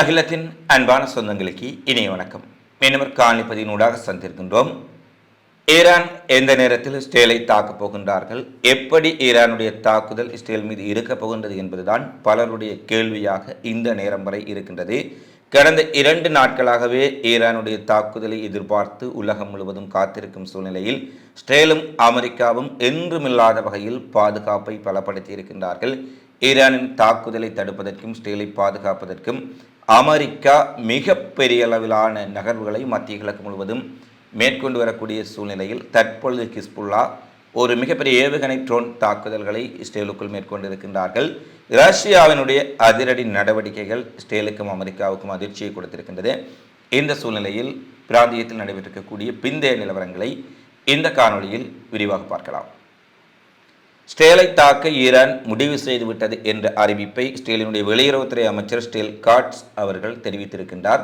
அகிலத்தின் அன்பான சொந்தங்களுக்கு இனிய வணக்கம். மீனவர் காணிப்பதினூடாக சந்திருக்கின்றோம் ஈரான் எந்த நேரத்தில் இஸ்ரேலை தாக்கப் போகின்றார்கள்? எப்படி ஈரானுடைய தாக்குதல் இஸ்ரேல் மீது இருக்கப் போகின்றது என்பதுதான் பலருடைய கேள்வியாக இந்த நேரம் வரை இருக்கின்றது. கடந்த இரண்டு நாட்களாகவே ஈரானுடைய தாக்குதலை எதிர்பார்த்து உலகம் முழுவதும் காத்திருக்கும் சூழ்நிலையில் இஸ்ரேலும் அமெரிக்காவும் என்றுமில்லாத வகையில் பாதுகாப்பை பலப்படுத்தி இருக்கின்றார்கள் ஈரானின் தாக்குதலை தடுப்பதற்கும் ஸ்டீலை பாதுகாப்பதற்கும் அமெரிக்கா மிகப்பெரிய அளவிலான நகர்வுகளை மத்திய கிழக்கு முழுவதும் மேற்கொண்டு வரக்கூடிய சூழ்நிலையில் தற்பொழுது கிஸ்புல்லா ஒரு மிகப்பெரிய ஏவுகணை ட்ரோன் தாக்குதல்களை இஸ்ரேலுக்குள் மேற்கொண்டிருக்கின்றார்கள். ரஷ்யாவினுடைய அதிரடி நடவடிக்கைகள் இஸ்ரேலுக்கும் அமெரிக்காவுக்கும் அதிர்ச்சியை கொடுத்திருக்கின்றது. இந்த சூழ்நிலையில் பிராந்தியத்தில் நடைபெற்றிருக்கக்கூடிய பிந்தைய நிலவரங்களை இந்த காணொலியில் விரிவாக பார்க்கலாம். ஸ்டேலை தாக்க ஈரான் முடிவு செய்துவிட்டது என்ற அறிவிப்பை ஸ்டேலினுடைய வெளியுறவுத்துறை அமைச்சர் ஸ்டேல் காட்ஸ் அவர்கள் தெரிவித்திருக்கின்றார்.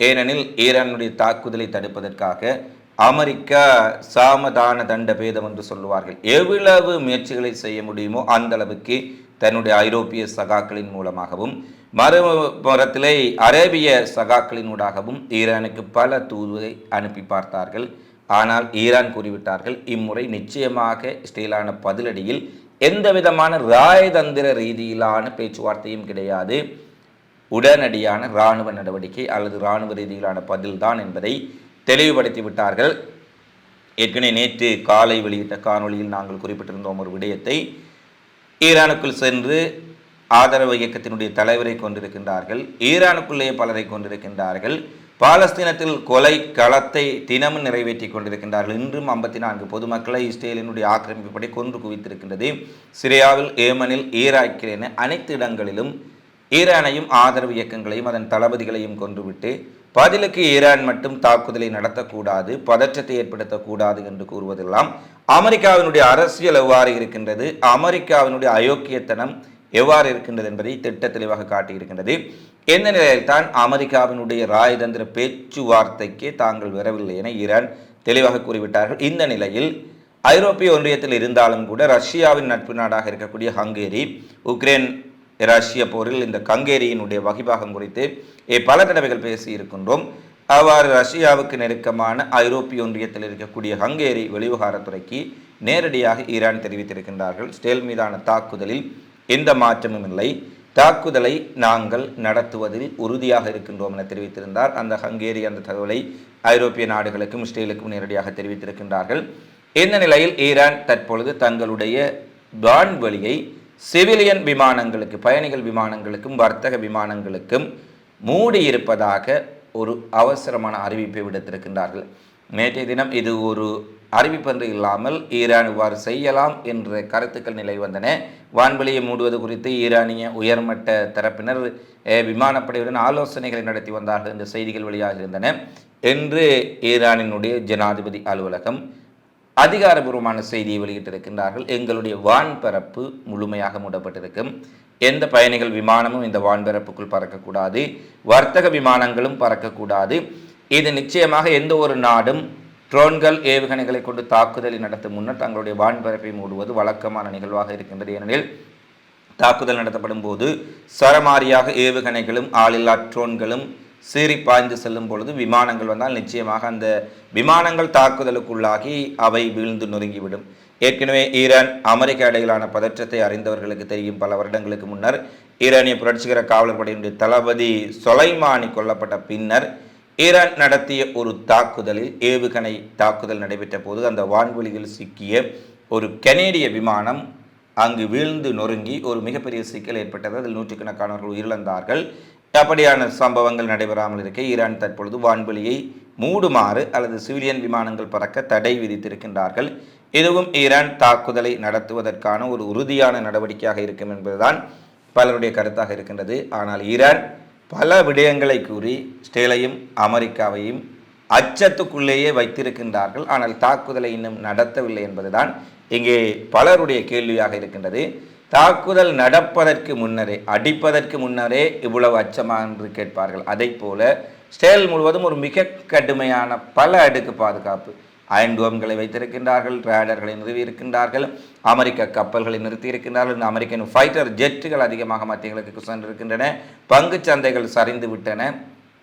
ஏனெனில் ஈரானுடைய தாக்குதலை தடுப்பதற்காக அமெரிக்கா சாமதான தண்ட பேதம் என்று சொல்லுவார்கள். எவ்வளவு முயற்சிகளை செய்ய முடியுமோ அந்த அளவுக்கு தன்னுடைய ஐரோப்பிய சகாக்களின் மூலமாகவும் மறுபுறத்திலே அரேபிய சகாக்களினூடாகவும் ஈரானுக்கு பல தூதுவை அனுப்பி பார்த்தார்கள். ஆனால் ஈரான் கூறிவிட்டார்கள். இம்முறை நிச்சயமாக இஸ்ரேலான பதிலடியில் எந்த விதமான ராயதந்திர ரீதியிலான பேச்சுவார்த்தையும் கிடையாது. உடனடியான இராணுவ நடவடிக்கை அல்லது இராணுவ ரீதியிலான பதில்தான் என்பதை தெளிவுபடுத்தி விட்டார்கள். ஏற்கனவே நேற்று காலை வெளியிட்ட காணொளியில் நாங்கள் குறிப்பிட்டிருந்தோம் ஒரு விடயத்தை. ஈரானுக்குள் சென்று ஆதரவு இயக்கத்தினுடைய தலைவரை கொண்டிருக்கின்றார்கள். ஈரானுக்குள்ளேயே பலரை கொண்டிருக்கின்றார்கள். பாலஸ்தீனத்தில் கொலை களத்தை தினமும் நிறைவேற்றி கொண்டிருக்கின்றார்கள். இன்றும் ஐம்பத்தி நான்கு பொதுமக்களை இஸ்ரேலினுடைய ஆக்கிரமிப்புப்படி கொன்று குவித்திருக்கின்றது. சிரியாவில் ஏமனில் ஈராக்கில் என அனைத்து இடங்களிலும் ஈரானையும் ஆதரவு இயக்கங்களையும் அதன் தளபதிகளையும் கொன்றுவிட்டு பதிலுக்கு ஈரான் மட்டும் தாக்குதலை நடத்தக்கூடாது பதற்றத்தை ஏற்படுத்தக்கூடாது என்று கூறுவதெல்லாம் அமெரிக்காவினுடைய அரசியல் எவ்வாறு இருக்கின்றது அமெரிக்காவினுடைய அயோக்கியத்தனம் எவ்வாறு இருக்கின்றது என்பதை திட்ட தெளிவாக காட்டியிருக்கின்றது. எந்த நிலையில்தான் அமெரிக்காவினுடைய ராஜதந்திர பேச்சுவார்த்தைக்கு தாங்கள் வரவில்லை என ஈரான் தெளிவாக கூறிவிட்டார்கள். இந்த நிலையில் ஐரோப்பிய ஒன்றியத்தில் இருந்தாலும் கூட ரஷ்யாவின் நட்பு நாடாக இருக்கக்கூடிய ஹங்கேரி உக்ரைன் ரஷ்ய போரில் இந்த கங்கேரியினுடைய வகிபாகம் குறித்து பல தடவைகள் பேசியிருக்கின்றோம். அவ்வாறு ரஷ்யாவுக்கு நெருக்கமான ஐரோப்பிய ஒன்றியத்தில் இருக்கக்கூடிய ஹங்கேரி வெளிவிவகாரத்துறைக்கு நேரடியாக ஈரான் தெரிவித்திருக்கின்றார்கள். ஸ்டேல் மீதான தாக்குதலில் எந்த மாற்றமும் இல்லை. தாக்குதலை நாங்கள் நடத்துவதில் உறுதியாக இருக்கின்றோம் என தெரிவித்திருந்தார். அந்த ஹங்கேரி அந்த தகவலை ஐரோப்பிய நாடுகளுக்கும் இஸ்ரேலுக்கும் நேரடியாக தெரிவித்திருக்கின்றார்கள். இந்த நிலையில் ஈரான் தற்பொழுது தங்களுடைய வான்வெளியை சிவிலியன் விமானங்களுக்கு பயணிகள் விமானங்களுக்கும் வர்த்தக விமானங்களுக்கும் மூடியிருப்பதாக ஒரு அவசரமான அறிவிப்பை விடுத்திருக்கின்றார்கள். நேற்றைய தினம் இது ஒரு அறிவிப்பென்று இல்லாமல் ஈரான் இவ்வாறு செய்யலாம் என்ற கருத்துக்கள் நிலை வந்தன. வான்வெளியை மூடுவது குறித்து ஈரானிய உயர்மட்ட தரப்பினர் விமானப்படையுடன் ஆலோசனைகளை நடத்தி வந்தார்கள் என்ற செய்திகள் வெளியாக இருந்தன என்று ஈரானினுடைய ஜனாதிபதி அலுவலகம் அதிகாரபூர்வமான செய்தியை வெளியிட்டிருக்கின்றார்கள். எங்களுடைய வான்பரப்பு முழுமையாக மூடப்பட்டிருக்கும். எந்த பயணிகள் விமானமும் இந்த வான்பரப்புக்குள் பறக்கக்கூடாது. வர்த்தக விமானங்களும் பறக்கக்கூடாது. இது நிச்சயமாக எந்த ஒரு நாடும் ட்ரோன்கள் ஏவுகணைகளை கொண்டு தாக்குதலை நடத்தும் முன்னர் தங்களுடைய வான்பரப்பை மூடுவது வழக்கமான நிகழ்வாக இருக்கின்றது. ஏனெனில் தாக்குதல் நடத்தப்படும் போது சரமாரியாக ஏவுகணைகளும் ஆளில்லா ட்ரோன்களும் சீறி பாய்ந்து செல்லும் பொழுது விமானங்கள் வந்தால் நிச்சயமாக அந்த விமானங்கள் தாக்குதலுக்குள்ளாகி அவை வீழ்ந்து நொறுங்கிவிடும். ஏற்கனவே ஈரான் அமெரிக்க இடையிலான பதற்றத்தை அறிந்தவர்களுக்கு தெரியும். பல வருடங்களுக்கு முன்னர் ஈரானிய புரட்சிகர காவலர் படையினுடைய தளபதி சொலைமானி கொல்லப்பட்ட பின்னர் ஈரான் நடத்திய ஒரு தாக்குதலில் ஏவுகணை தாக்குதல் நடைபெற்ற போது அந்த வான்வெளியில் சிக்கிய ஒரு கனேடிய விமானம் அங்கு வீழ்ந்து நொறுங்கி ஒரு மிகப்பெரிய சிக்கல் ஏற்பட்டது. அதில் நூற்றுக்கணக்கானவர்கள் உயிரிழந்தார்கள். அப்படியான சம்பவங்கள் நடைபெறாமல் இருக்க ஈரான் தற்பொழுது வான்வெளியை மூடுமாறு அல்லது சிவிலியன் விமானங்கள் பறக்க தடை விதித்திருக்கின்றார்கள். இதுவும் ஈரான் தாக்குதலை நடத்துவதற்கான ஒரு உறுதியான நடவடிக்கையாக இருக்கும் என்பதுதான் பலருடைய கருத்தாக இருக்கின்றது. ஆனால் ஈரான் பல விடயங்களை கூறி ஸ்டேலையும் அமெரிக்காவையும் அச்சத்துக்குள்ளேயே வைத்திருக்கின்றார்கள். ஆனால் தாக்குதலை இன்னும் நடத்தவில்லை என்பதுதான் இங்கே பலருடைய கேள்வியாக இருக்கின்றது. தாக்குதல் நடப்பதற்கு முன்னரே அடிப்பதற்கு முன்னரே இவ்வளவு அச்சமா என்று கேட்பார்கள். அதை போல ஸ்டேல் முழுவதும் ஒரு மிக கடுமையான பல அடுக்கு பாதுகாப்பு அயன்டோம்களை வைத்திருக்கின்றார்கள் ரேடர்களை நிறுவியிருக்கின்றார்கள் அமெரிக்க கப்பல்களை நிறுத்தியிருக்கின்றார்கள். அமெரிக்கன் ஃபைட்டர் ஜெட்டுகள் அதிகமாக மத்தியங்களுக்கு சென்றிருக்கின்றன. பங்கு சந்தைகள் சரிந்து விட்டன.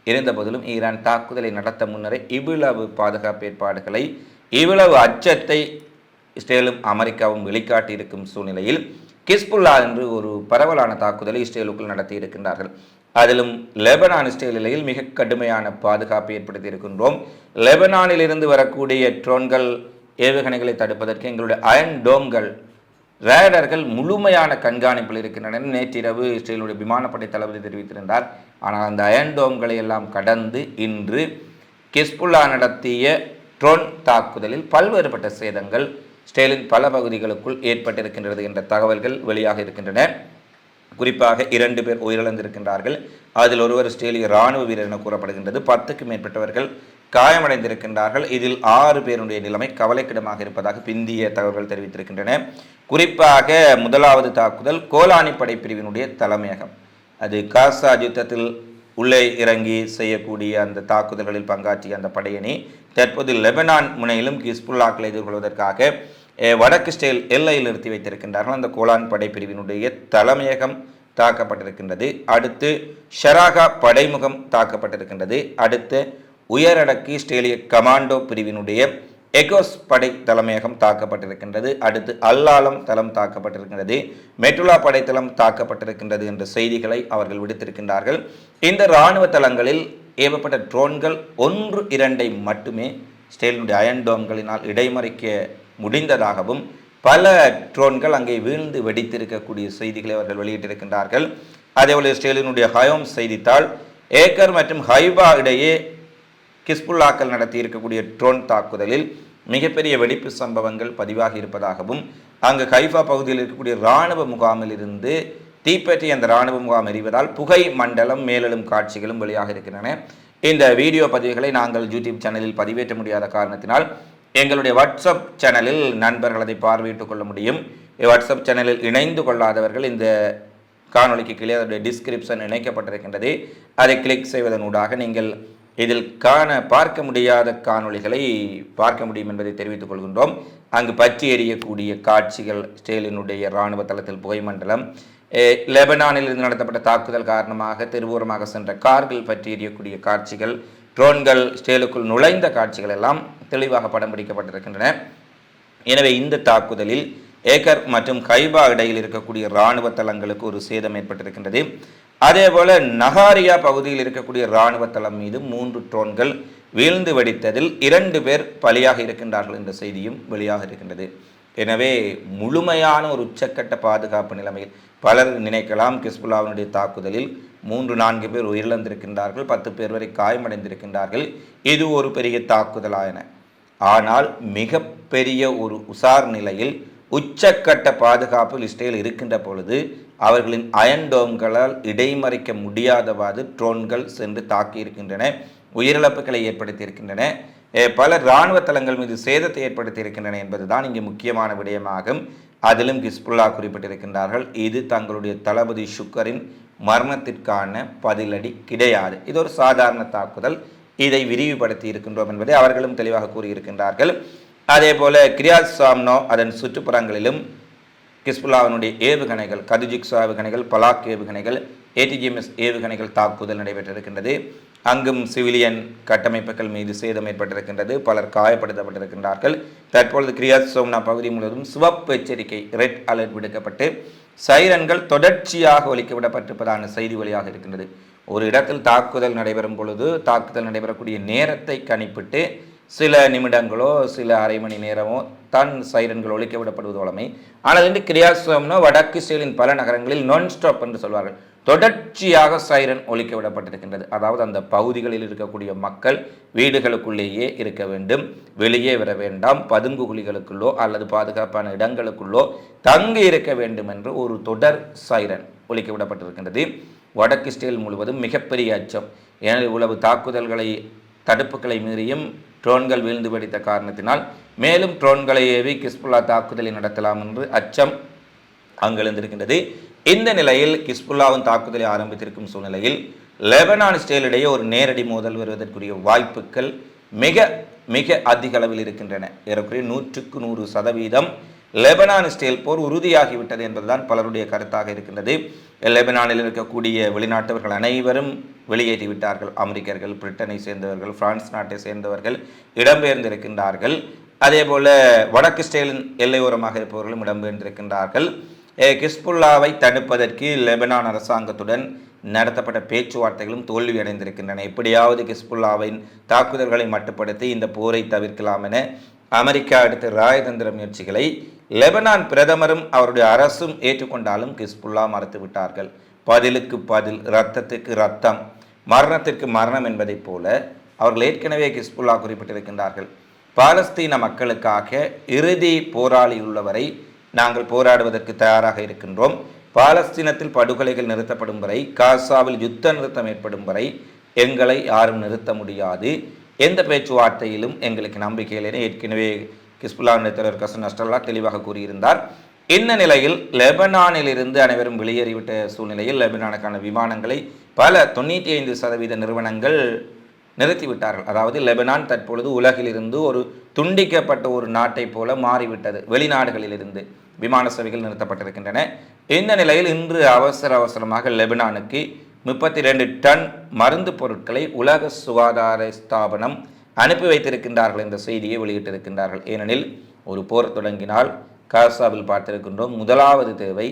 இருந்தபோதிலும் ஈரான் தாக்குதலை நடத்த முன்னரே இவ்வளவு பாதுகாப்பு ஏற்பாடுகளை இவ்வளவு அச்சத்தை இஸ்ரேலும் அமெரிக்காவும் வெளிக்காட்டியிருக்கும் சூழ்நிலையில் கிஸ்புல்லா என்று ஒரு பரவலான தாக்குதலை இஸ்ரேலுக்குள் நடத்தியிருக்கின்றார்கள். அதிலும் லெபனான் இஸ்ரேல் நிலையில் மிக கடுமையான பாதுகாப்பு ஏற்படுத்தி இருக்கின்றோம். லெபனானிலிருந்து வரக்கூடிய ட்ரோன்கள் ஏவுகணைகளை தடுப்பதற்கு எங்களுடைய அயன் டோம்கள் ரேடர்கள் முழுமையான கண்காணிப்பில் இருக்கின்றன நேற்றிரவு இஸ்ரேலுடைய விமானப்படை தளபதி தெரிவித்திருந்தார். ஆனால் அந்த அயன் டோம்களை எல்லாம் கடந்து இன்று கிஸ்புல்லா நடத்திய ட்ரோன் தாக்குதலில் பல்வேறுபட்ட சேதங்கள் ஸ்டேலின் பல பகுதிகளுக்குள் ஏற்பட்டிருக்கின்றது என்ற தகவல்கள் வெளியாக இருக்கின்றன. குறிப்பாக இரண்டு பேர் உயிரிழந்திருக்கின்றார்கள். அதில் ஒருவர் இஸ்ரேலிய இராணுவ வீரர் என கூறப்படுகின்றது. பத்துக்கும் மேற்பட்டவர்கள் காயமடைந்திருக்கின்றார்கள். இதில் ஆறு பேருடைய நிலைமை கவலைக்கிடமாக இருப்பதாக பிந்திய தகவல்கள் தெரிவித்திருக்கின்றன. குறிப்பாக முதலாவது தாக்குதல் கோலானி படைப்பிரிவினுடைய தலைமையகம். அது காசா யுத்தத்தில் உள்ளே இறங்கி செய்யக்கூடிய அந்த தாக்குதல்களில் பங்காற்றிய அந்த படையணி தற்போது லெபனான் முனையிலும் கிஸ்புல்லாக்களை எதிர்கொள்வதற்காக வடக்கு ஸ்டேல் எல்லையில் நிறுத்தி வைத்திருக்கின்றார்கள். அந்த கோலான் படைப்பிரிவினுடைய தலைமையகம் தாக்கப்பட்டிருக்கின்றது. அடுத்து ஷராகா படைமுகம் தாக்கப்பட்டிருக்கின்றது. அடுத்து உயரடக்கி ஸ்டேலிய கமாண்டோ பிரிவினுடைய எகோஸ் படை தலைமையகம் தாக்கப்பட்டிருக்கின்றது. அடுத்து அல்லாலம் தளம் தாக்கப்பட்டிருக்கின்றது. மெட்டுலா படைத்தளம் தாக்கப்பட்டிருக்கின்றது என்ற செய்திகளை அவர்கள் விடுத்திருக்கின்றார்கள். இந்த இராணுவ தளங்களில் ஏவப்பட்ட ட்ரோன்கள் ஒன்று இரண்டை மட்டுமே ஸ்டேலினுடைய அயன் டோம்களினால் இடைமறிக்க முடிந்ததாகவும் பல ட்ரோன்கள் அங்கே வீழ்ந்து வெடித்திருக்கக்கூடிய செய்திகளை அவர்கள் வெளியிட்டிருக்கின்றார்கள். அதேபோல் இஸ்ரேலினுடைய ஹயோம் செய்தித்தாள் ஏக்கர் மற்றும் ஹைபா இடையே கிஸ்புல்லாக்கள் நடத்தி இருக்கக்கூடிய ட்ரோன் தாக்குதலில் மிகப்பெரிய வெடிப்பு சம்பவங்கள் பதிவாகி இருப்பதாகவும் அங்கு ஹைஃபா பகுதியில் இருக்கக்கூடிய இராணுவ முகாமில் இருந்து தீப்பற்றி அந்த இராணுவ முகாம் எறிவதால் புகை மண்டலம் மேலெழும் காட்சிகளும் வெளியாக இருக்கின்றன. இந்த வீடியோ பதிவுகளை நாங்கள் யூடியூப் சேனலில் பதிவேற்ற முடியாத காரணத்தினால் எங்களுடைய வாட்ஸ்அப் சேனலில் நண்பர்கள் அதை பார்வையிட்டுக் கொள்ள முடியும். வாட்ஸ்அப் சேனலில் இணைந்து கொள்ளாதவர்கள் இந்த காணொளிக்கு கீழே அதனுடைய டிஸ்கிரிப்ஷன் இணைக்கப்பட்டிருக்கின்றது. அதை கிளிக் செய்வதனூடாக நீங்கள் இதில் காண பார்க்க முடியாத காணொளிகளை பார்க்க முடியும் என்பதை தெரிவித்துக் கொள்கின்றோம். அங்கு பற்றி எறியக்கூடிய காட்சிகள் ஸ்டேலினுடைய இராணுவ தளத்தில் புகைமண்டலம் அஹ், லெபனானில் இருந்து நடத்தப்பட்ட தாக்குதல் காரணமாக திருவூரமாக சென்ற கார்கள் பற்றி எறியக்கூடிய காட்சிகள் ட்ரோன்கள் ஸ்டேலுக்குள் நுழைந்த காட்சிகள் எல்லாம் தெளிவாக படம் பிடிக்கப்பட்டிருக்கின்றன. எனவே இந்த தாக்குதலில் ஏக்கர் மற்றும் கைபா இடையில் இருக்கக்கூடிய இராணுவ தளங்களுக்கு ஒரு சேதம் ஏற்பட்டிருக்கின்றது. அதேபோல நகாரியா பகுதியில் இருக்கக்கூடிய இராணுவ தளம் மீது மூன்று ட்ரோன்கள் வீழ்ந்து வெடித்ததில் இரண்டு பேர் பலியாக இருக்கின்றார்கள் என்ற செய்தியும் வெளியாக இருக்கின்றது. எனவே முழுமையான ஒரு உச்சக்கட்ட பாதுகாப்பு நிலைமையில் பலர் நினைக்கலாம். கிஸ்புல்லாவினுடைய தாக்குதலில் மூன்று நான்கு பேர் உயிரிழந்திருக்கின்றார்கள் பத்து பேர் வரை காயமடைந்திருக்கின்றார்கள். இது ஒரு பெரிய தாக்குதலா என. ஆனால் மிகப்பெரிய ஒரு உசார் நிலையில் உச்சக்கட்ட பாதுகாப்பில் இஸ்ரேல் இருக்கின்ற பொழுது அவர்களின் அயன் டோம்களால் இடைமறிக்க முடியாதவாறு ட்ரோன்கள் சென்று தாக்கியிருக்கின்றன உயிரிழப்புகளை ஏற்படுத்தியிருக்கின்றன. பல இராணுவ தளங்கள் மீது சேதத்தை ஏற்படுத்தி இருக்கின்றன என்பதுதான் இங்கு முக்கியமான விடயமாகும். அதிலும் கிஸ்புல்லா குறிப்பிட்டிருக்கின்றார்கள் இது தங்களுடைய தளபதி ஷுக்கரின் மரணத்திற்கான பதிலடி கிடையாது. இது ஒரு சாதாரண தாக்குதல். இதை விரிவுபடுத்தி இருக்கின்றோம் என்பதை அவர்களும் தெளிவாக கூறியிருக்கின்றார்கள். அதே போல கிரியாஸ் சாம்னோ அதன் சுற்றுப்புறங்களிலும் கிஸ்புல்லாவினுடைய ஏவுகணைகள் கதுஜிக்ஸோ ஏவுகணைகள் பலாக் ஏவுகணைகள் ஏடிஜிஎம்எஸ் ஏவுகணைகள் தாக்குதல் நடைபெற்றிருக்கின்றது. அங்கும் சிவிலியன் கட்டமைப்புகள் மீது சேதம் ஏற்பட்டிருக்கின்றது. பலர் காயப்படுத்தப்பட்டிருக்கின்றார்கள். தற்பொழுது கிரியாஸ் சோம்னா பகுதி முழுவதும் சிவப்பு எச்சரிக்கை ரெட் அலர்ட் விடுக்கப்பட்டு சைரன்கள் தொடர்ச்சியாக ஒலிக்க விடப்பட்டிருப்பதான செய்தி வழியாக இருக்கின்றது. ஒரு இடத்தில் தாக்குதல் நடைபெறும் பொழுது தாக்குதல் நடைபெறக்கூடிய நேரத்தை கணிப்பிட்டு சில நிமிடங்களோ சில அரை மணி நேரமோ தான் சைரன்கள் ஒழிக்க விடப்படுவது ஆனால் இன்று கிரியாசோம்னோ வடக்கு இஸ்ரேலின் பல நகரங்களில் நான் ஸ்டாப் என்று சொல்வார்கள். தொடர்ச்சியாக சைரன் ஒழிக்க விடப்பட்டிருக்கின்றது. அதாவது அந்த பகுதிகளில் இருக்கக்கூடிய மக்கள் வீடுகளுக்குள்ளேயே இருக்க வேண்டும். வெளியே வர வேண்டாம். பதுங்கு குழிகளுக்குள்ளோ அல்லது பாதுகாப்பான இடங்களுக்குள்ளோ தங்கி இருக்க வேண்டும் என்று ஒரு தொடர் சைரன் ஒழிக்க விடப்பட்டிருக்கின்றது. வடக்கு இஸ்ரேல் முழுவதும் மிகப்பெரிய அச்சம். ஏனெனில் இவ்வளவு தாக்குதல்களை தடுப்புகளை மீறியும் ட்ரோன்கள் வீழ்ந்து வெடித்த காரணத்தினால் மேலும் ட்ரோன்களை ஏவி கிஸ்புல்லா தாக்குதலை நடத்தலாம் என்று அச்சம். அங்கிருந்திருக்கின்றது இந்த நிலையில் கிஸ்புல்லாவின் தாக்குதலை ஆரம்பித்திருக்கும் சூழ்நிலையில் லெபனான் இஸ்ரேலிடையே ஒரு நேரடி மோதல் வருவதற்குரிய வாய்ப்புகள் மிக மிக அதிக அளவில் இருக்கின்றன. ஏறக்குறைய நூற்றுக்கு நூறு சதவீதம் லெபனான் ஸ்டேல் போர் உறுதியாகிவிட்டது என்பதுதான் பலருடைய கருத்தாக இருக்கின்றது. லெபனானில் இருக்கக்கூடிய வெளிநாட்டவர்கள் அனைவரும் வெளியேறிவிட்டார்கள் அமெரிக்கர்கள் பிரிட்டனை சேர்ந்தவர்கள் பிரான்ஸ் நாட்டை சேர்ந்தவர்கள் இடம்பெயர்ந்திருக்கின்றார்கள். அதே போல வடக்கு ஸ்டேலின் எல்லையோரமாக இருப்பவர்களும் இடம்பெயர்ந்திருக்கின்றார்கள். கிஸ்புல்லாவை தடுப்பதற்கு லெபனான் அரசாங்கத்துடன் நடத்தப்பட்ட பேச்சுவார்த்தைகளும் தோல்வியடைந்திருக்கின்றன. எப்படியாவது கிஸ்புல்லாவின் தாக்குதல்களை மட்டுப்படுத்தி இந்த போரை தவிர்க்கலாம் என அமெரிக்கா எடுத்த ராயதந்திர முயற்சிகளை லெபனான் பிரதமரும் அவருடைய அரசும் ஏற்றுக்கொண்டாலும் கிஸ்புல்லா மறுத்துவிட்டார்கள். பதிலுக்கு பதில் இரத்தத்துக்கு ரத்தம் மரணத்திற்கு மரணம் என்பதைப் போல அவர்கள் ஏற்கனவே கிஸ்புல்லா குறிப்பிட்டிருக்கின்றார்கள். பாலஸ்தீன மக்களுக்காக இறுதி போராளி உள்ளவரை நாங்கள் போராடுவதற்கு தயாராக இருக்கின்றோம். பாலஸ்தீனத்தில் படுகொலைகள் நிறுத்தப்படும் வரை காசாவில் யுத்த நிறுத்தம் ஏற்படும் வரை எங்களை யாரும் நிறுத்த முடியாது. எந்த பேச்சுவார்த்தையிலும் எங்களுக்கு நம்பிக்கை இல்லைன்னு ஏற்கனவே கிஸ்புல்லா தலைவர் கசன் அஸ்டல்லா தெளிவாக கூறியிருந்தார். இந்த நிலையில் லெபனானில் இருந்து அனைவரும் வெளியேறிவிட்ட சூழ்நிலையில் லெபனானுக்கான விமானங்களை பல தொண்ணூற்றி ஐந்து சதவீத நிறுவனங்கள் நிறுத்திவிட்டார்கள். அதாவது லெபனான் தற்பொழுது உலகிலிருந்து ஒரு துண்டிக்கப்பட்ட ஒரு நாட்டை போல மாறிவிட்டது வெளிநாடுகளிலிருந்து விமான சேவைகள் நிறுத்தப்பட்டிருக்கின்றன. இந்த நிலையில் இன்று அவசர அவசரமாக லெபனானுக்கு முப்பத்தி ரெண்டு டன் மருந்து பொருட்களை உலக சுகாதார ஸ்தாபனம் அனுப்பி வைத்திருக்கின்றார்கள் என்ற செய்தியை வெளியிட்டிருக்கின்றார்கள். ஏனெனில் ஒரு போர் தொடங்கினால் காசாவில் பார்த்திருக்கின்றோம் முதலாவது தேவை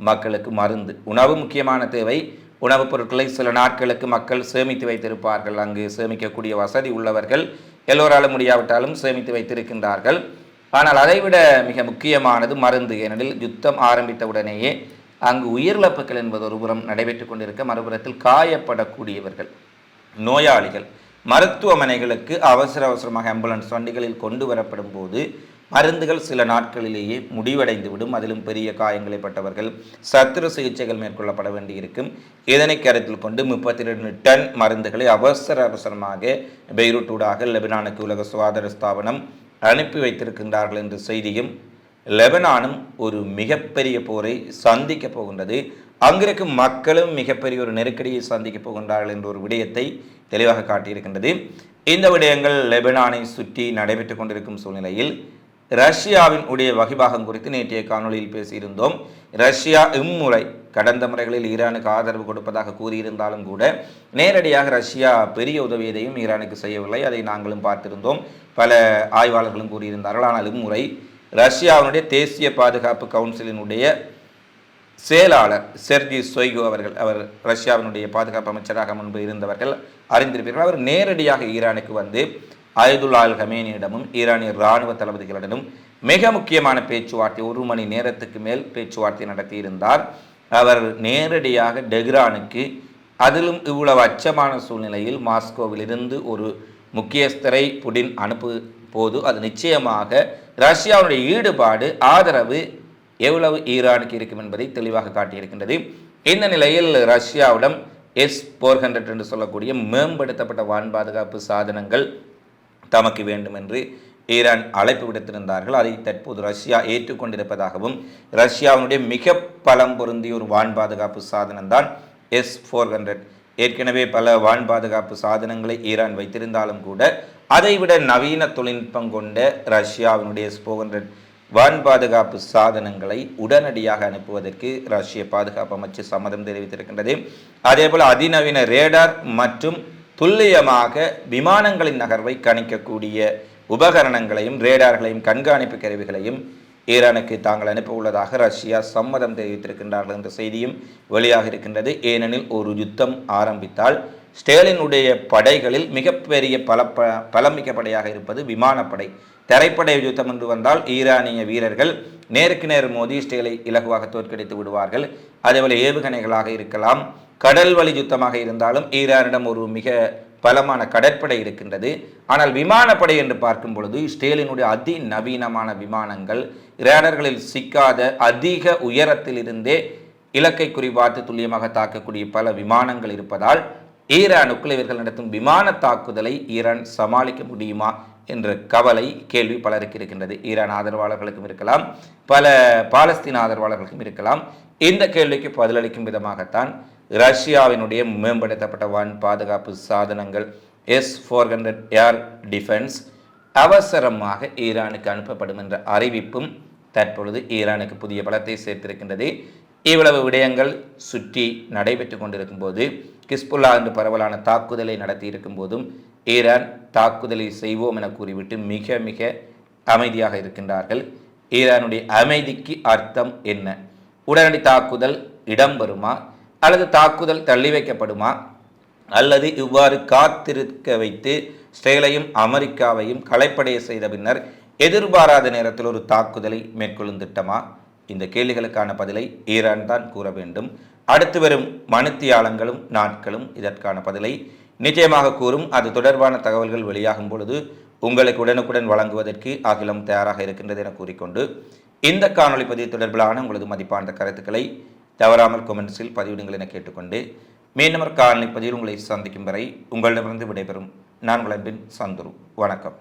மக்களுக்கு மருந்து. உணவு முக்கியமான தேவை உணவுப் பொருட்களை சில நாட்களுக்கு மக்கள் சேமித்து வைத்திருப்பார்கள். அங்கு சேமிக்கக்கூடிய வசதி உள்ளவர்கள் எல்லோராலும் முடியாவிட்டாலும் சேமித்து வைத்திருக்கின்றார்கள். ஆனால் அதைவிட மிக முக்கியமானது மருந்து. ஏனெனில் யுத்தம் ஆரம்பித்த உடனேயே அங்கு உயிரிழப்புகள் என்பது ஒருபுறம் நடைபெற்று கொண்டிருக்க மறுபுறத்தில் காயப்படக்கூடியவர்கள் நோயாளிகள் மருத்துவமனைகளுக்கு அவசர அவசரமாக ஆம்புலன்ஸ் வண்டிகளில் கொண்டு வரப்படும் போது மருந்துகள் சில நாட்களிலேயே முடிவடைந்துவிடும். அதிலும் பெரிய காயங்களை பட்டவர்கள் சத்திர சிகிச்சைகள் மேற்கொள்ளப்பட வேண்டியிருக்கும். இதனை கருத்தில் கொண்டு முப்பத்தி ரெண்டு டன் மருந்துகளை அவசர அவசரமாக பெய்ரூட்டூடாக லெபனானுக்கு உலக சுகாதார ஸ்தாபனம் அனுப்பி வைத்திருக்கின்றார்கள் என்ற செய்தியும் லெபனானும் ஒரு மிகப்பெரிய போரை சந்திக்க போகின்றது. அங்கிருக்கும் மக்களும் மிகப்பெரிய ஒரு நெருக்கடியை சந்திக்க போகின்றார்கள் என்ற ஒரு விடயத்தை தெளிவாக காட்டியிருக்கின்றது. இந்த விடயங்கள் லெபனானை சுற்றி நடைபெற்று கொண்டிருக்கும் சூழ்நிலையில் ரஷ்யாவின் உடைய வகிபாகம் குறித்து நேற்றைய காணொலியில் பேசியிருந்தோம். ரஷ்யா இம்முறை கடந்த முறைகளில் ஈரானுக்கு ஆதரவு கொடுப்பதாக கூறியிருந்தாலும் கூட நேரடியாக ரஷ்யா பெரிய உதவி எதையும் ஈரானுக்கு செய்யவில்லை. அதை நாங்களும் பார்த்திருந்தோம். பல ஆய்வாளர்களும் கூறியிருந்தார்கள். ஆனால் இம்முறை ரஷ்யாவினுடைய தேசிய பாதுகாப்பு கவுன்சிலினுடைய செயலாளர் செர்ஜி சொய்கு அவர்கள் அவர் ரஷ்யாவினுடைய பாதுகாப்பு அமைச்சராக முன்பு இருந்தவர்கள் அறிந்திருப்பீர்கள். அவர் நேரடியாக ஈரானுக்கு வந்து அயதுல்லால் ஹமேனியிடமும் ஈரானிய இராணுவ தளபதிகளிடமும் மிக முக்கியமான பேச்சுவார்த்தை ஒரு மணி நேரத்துக்கு மேல் பேச்சுவார்த்தை நடத்தியிருந்தார். அவர் நேரடியாக டெஹ்ரானுக்கு அதிலும் இவ்வளவு அச்சமான சூழ்நிலையில் மாஸ்கோவிலிருந்து ஒரு முக்கியஸ்தரை புடின் அனுப்பு போது அது நிச்சயமாக ரஷ்யாவுடைய ஈடுபாடு ஆதரவு எவ்வளவு ஈரானுக்கு இருக்கும் என்பதை தெளிவாக காட்டியிருக்கின்றது. இந்த நிலையில் ரஷ்யாவிடம் எஸ் ஃபோர் ஹண்ட்ரட் என்று சொல்லக்கூடிய மேம்படுத்தப்பட்ட வான் பாதுகாப்பு சாதனங்கள் தமக்கு வேண்டும் என்று ஈரான் அழைப்பு விடுத்திருந்தார்கள். அதை தற்போது ரஷ்யா ஏற்றுக்கொண்டிருப்பதாகவும் ரஷ்யாவினுடைய மிக பலம் பொருந்திய ஒரு வான் பாதுகாப்பு சாதனம்தான் எஸ் ஃபோர் ஹண்ட்ரட் ஏற்கனவே பல வான் பாதுகாப்பு சாதனங்களை ஈரான் வைத்திருந்தாலும் கூட அதைவிட நவீன தொழில்நுட்பம் கொண்ட ரஷ்யாவினுடைய எஸ் ஃபோர் ஹண்ட்ரட் வான் பாதுகாப்பு சாதனங்களை உடனடியாக அனுப்புவதற்கு ரஷ்ய பாதுகாப்பு அமைச்சு சம்மதம் தெரிவித்திருக்கின்றது. அதேபோல் அதிநவீன ரேடார் மற்றும் துல்லியமாக விமானங்களின் நகர்வை கணிக்கக்கூடிய உபகரணங்களையும் ரேடார்களையும் கண்காணிப்பு கருவிகளையும் ஈரானுக்கு தாங்கள் அனுப்ப உள்ளதாக ரஷ்யா சம்மதம் தெரிவித்திருக்கின்றார்கள் என்ற செய்தியும் வெளியாக இருக்கின்றது. ஏனெனில் ஒரு யுத்தம் ஆரம்பித்தால் ஸ்டேலினுடைய படைகளில் மிகப்பெரிய பல ப பலமிக்க படையாக இருப்பது விமானப்படை. தரைப்படை யுத்தம் என்று வந்தால் ஈரானிய வீரர்கள் நேருக்கு நேர் மோதி ஸ்டேலை இலகுவாக தோற்கடித்து விடுவார்கள். அதேபோல் ஏவுகணைகளாக இருக்கலாம் கடல் வழி யுத்தமாக இருந்தாலும் ஈரானிடம் ஒரு மிக பலமான கடற்படை இருக்கின்றது. ஆனால் விமானப்படை என்று பார்க்கும் பொழுது ஸ்டேலினுடைய அதி நவீனமான விமானங்கள் ரேடர்களில் சிக்காத அதிக உயரத்தில் இருந்தே இலக்கை குறிபார்த்து துல்லியமாக தாக்கக்கூடிய பல விமானங்கள் இருப்பதால் ஈரானுக்குள் இவர்கள் நடத்தும் விமான தாக்குதலை ஈரான் சமாளிக்க முடியுமா என்ற கவலை கேள்வி பலருக்கு இருக்கின்றது. ஈரான் ஆதரவாளர்களுக்கும் இருக்கலாம் பல பாலஸ்தீன ஆதரவாளர்களுக்கும் இருக்கலாம். இந்த கேள்விக்கு பதிலளிக்கும் விதமாகத்தான் ரஷ்யாவினுடைய மேம்படுத்தப்பட்ட வான் பாதுகாப்பு சாதனங்கள் S four hundred air defence அவசரமாக ஈரானுக்கு அனுப்பப்படும் என்ற அறிவிப்பும் தற்பொழுது ஈரானுக்கு புதிய பலத்தை சேர்த்திருக்கின்றது. இவ்வளவு விடயங்கள் சுற்றி நடைபெற்று கொண்டிருக்கும் போது கிஸ்புல்லா என்று பரவலான தாக்குதலை நடத்தி இருக்கும் போதும் ஈரான் தாக்குதலை செய்வோம் என கூறிவிட்டு மிக மிக அமைதியாக இருக்கின்றார்கள். ஈரானுடைய அமைதிக்கு அர்த்தம் என்ன? உடனடி தாக்குதல் இடம்பெறுமா அல்லது தாக்குதல் தள்ளி வைக்கப்படுமா? அல்லது இவ்வாறு காத்திருக்க வைத்து இஸ்ரேலையும் அமெரிக்காவையும் களைப்படைய செய்த பின்னர் எதிர்பாராத நேரத்தில் ஒரு தாக்குதலை மேற்கொள்ளும் திட்டமா? இந்த கேள்விகளுக்கான பதிலை ஈரான் தான் கூற வேண்டும். அடுத்து வரும் மனுத்தியாளங்களும் நாட்களும் இதற்கான பதிலை நிச்சயமாக கூறும். அது தொடர்பான தகவல்கள் வெளியாகும் பொழுது உங்களுக்கு உடனுக்குடன் வழங்குவதற்கு அகிலம் தயாராக இருக்கின்றது என கூறிக்கொண்டு இந்த காணொளி பதிவு தொடர்பிலான உங்களது மதிப்பான கருத்துக்களை தவறாமல் கொமெண்ட்ஸில் பதிவிடுங்கள் என கேட்டுக்கொண்டு மீண்டும் காலனி பதிவில் உங்களை சந்திக்கும் வரை உங்களிடமிருந்து விடைபெறும். நான் உங்கள் அன்பின் சந்துரு. வணக்கம்.